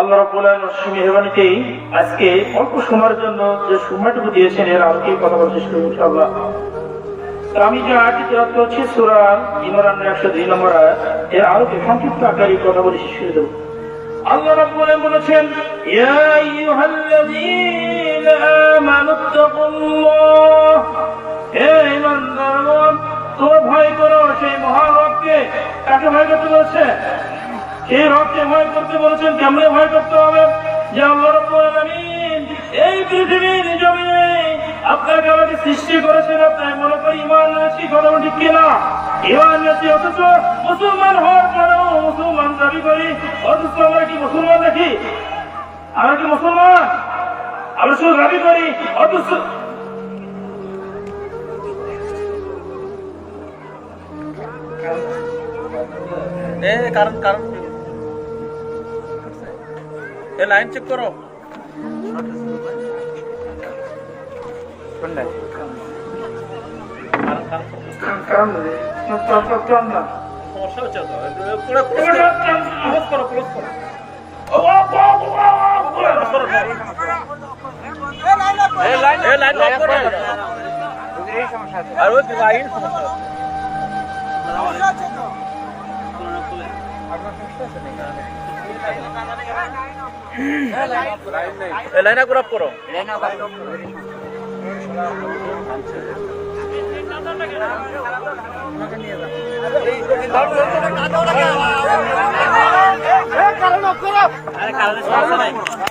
আল্লাহ আলামিন মেহরবানিতেই আজকে অল্প সময়ের জন্য যে সময়টুকু দিয়েছেন, এর আলোকে কথা বলার চেষ্টা করব ইনশাআল্লাহ। আমি যে আয়াতটি তেলাওয়াত করছি, সূরা ইমরানের 102 নম্বর আয়াত, এর আলোকে সংক্ষিপ্ত আকারে কথা বলে, শেষ করে দেব। আল্লাহ রাব্বুল বলেছেন, ইয়া হে ঈমানদারগণ ভয় করো সেই মহান কাকে ভয় করতে বলছে? সেই রবকে ভয় করতে বলেছেন, কেমনে ভয় করতে হবে? যে আল্লাহ এই পৃথিবীর জমিনে আপনাকে সৃষ্টি করেছেন আপনার মনে করি ইমান আছি কথা ঠিক ইমান আছি মুসলমান হওয়ার করি, অথচ আমরা কি মুসলমান নাকি? আমরা কি মুসলমান? আমরা শুধু দাবি করি, অথচ কারণ কারণ এ লাইন চেক করো। সমস্যা হচ্ছে তো ক্লোজ ক্লোজ করো। এ লাইন আর ওই লাইন সমস্যা করো লাইন আপ করো কারণ